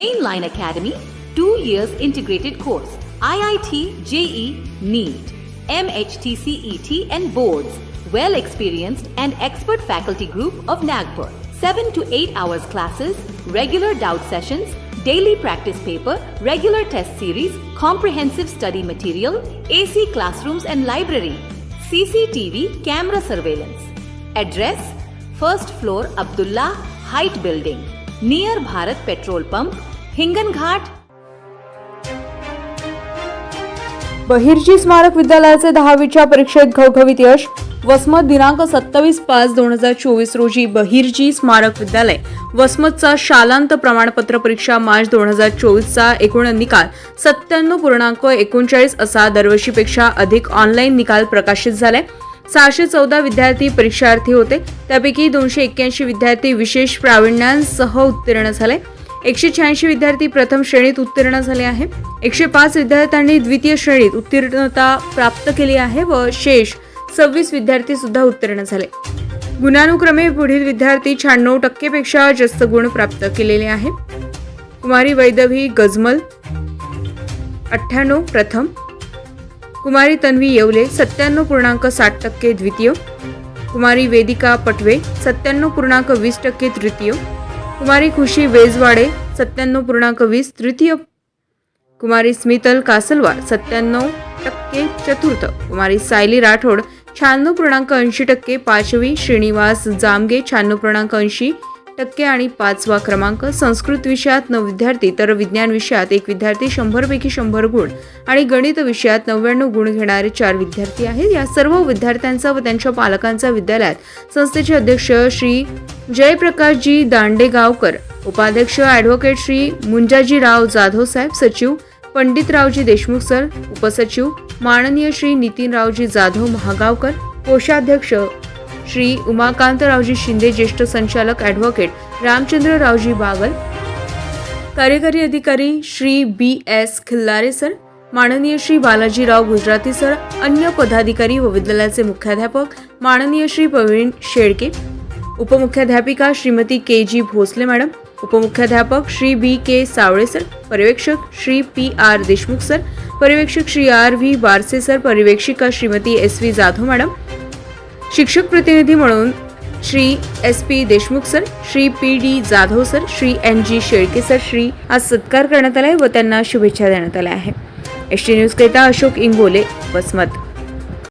Mainline Academy, two years integrated course, IIT, JE, NEET, MHT CET E and boards, well experienced and expert faculty group of Nagpur. 7 to 8 hours classes, regular doubt sessions, daily practice paper, regular test series, comprehensive study material, AC classrooms and library, CCTV camera surveillance. Address First floor Abdullah Height Building, near Bharat petrol pump Hinganghat Bahirji स्मारक विद्यालयाचे दहावीच्या परीक्षेत घवघवीत यश. वसमत दिनांक सत्तावीस पाच दोन हजार चोवीस रोजी बहिर्जी स्मारक विद्यालय. वसमतचा शालांत प्रमाणपत्र परीक्षा मार्च दोन हजार चोवीसचा एकूण निकाल सत्त्याण्णव पूर्णांक एकोणचाळीस असा. दरवर्षीपेक्षा अधिक ऑनलाईन निकाल प्रकाशित झालाय सहाशे चौदा विद्यार्थी परीक्षार्थी होते. त्यापैकी दोनशे एक्क्याऐंशी विद्यार्थी विशेष प्रावीण्यांसह उत्तीर्ण झाले. एकशे शहाऐंशी विद्यार्थी प्रथम श्रेणीत उत्तीर्ण झाले आहे. एकशे पाच विद्यार्थ्यांनी द्वितीय श्रेणीत उत्तीर्णता प्राप्त केली आहे व शेष सव्वीस विद्यार्थी सुद्धा उत्तीर्ण झाले. गुणानुक्रमे पुढील विद्यार्थी शहाण्णव टक्केपेक्षा जास्त गुण प्राप्त केलेले आहे. कुमारी वैदवी गजमल. अठ्ठ्याण्णव प्रथम. कुमारी तन्वी येवले सत्त्याण्णव पूर्णांक साठ टक्के द्वितीय. कुमारी वेदिका पटवे सत्त्याण्णव पूर्णांक वीस टक्के तृतीय. कुमारी खुशी वेजवाडे सत्त्याण्णव पूर्णांक वीस तृतीय. कुमारी स्मितल कासलवार सत्त्याण्णव टक्के चतुर्थ. कुमारी सायली राठोड शहाण्णव पूर्णांक ऐंशी टक्के पाचवी. श्रीनिवास जामगे शहाण्णव पूर्णांक ऐंशी. टक्के आणि पाचवा क्रमांक संस्कृत विषयात नऊ विद्यार्थी तर विज्ञान विषयात एक विद्यार्थी शंभरपैकी शंभर गुण आणि गणित विषयात नव्याण्णव गुण घेणारे चार विद्यार्थी आहेत. या सर्व विद्यार्थ्यांचा व त्यांच्या पालकांचा विद्यालयात संस्थेचे अध्यक्ष श्री जयप्रकाशजी दांडेगावकर उपाध्यक्ष ॲडव्होकेट श्री मुंजाजीराव जाधव साहेब सचिव पंडितरावजी देशमुख सर उपसचिव माननीय श्री नितीनरावजी जाधव महागावकर कोषाध्यक्ष श्री उमाकांतरावजी शिंदे ज्येष्ठ संचालक ॲडव्होकेट रामचंद्ररावजी बागल कार्यकारी अधिकारी Shri B S Khillare sir माननीय श्री बालाजीराव गुजराती सर अन्य पदाधिकारी व विद्यालयाचे मुख्याध्यापक माननीय Shri Pravin Shelke उपमुख्याध्यापिका Shrimati K G Bhosale madam उपमुख्याध्यापक Shri B K Sawale sir पर्यवेक्षक Shri P R Deshmukh sir पर्यवेक्षक Shri R V Barse sir पर्यवेक्षिका Shrimati S V Jadhav madam शिक्षक प्रतिनिधी म्हणून Shri S P Deshmukh sir Shri P D Jadhav sir Shri N G Shelke sir Shri आज सत्कार करण्यात आला आहे व त्यांना शुभेच्छा देण्यात आल्या आहे एस टी न्यूजकरिता अशोक इंगोले वसमत.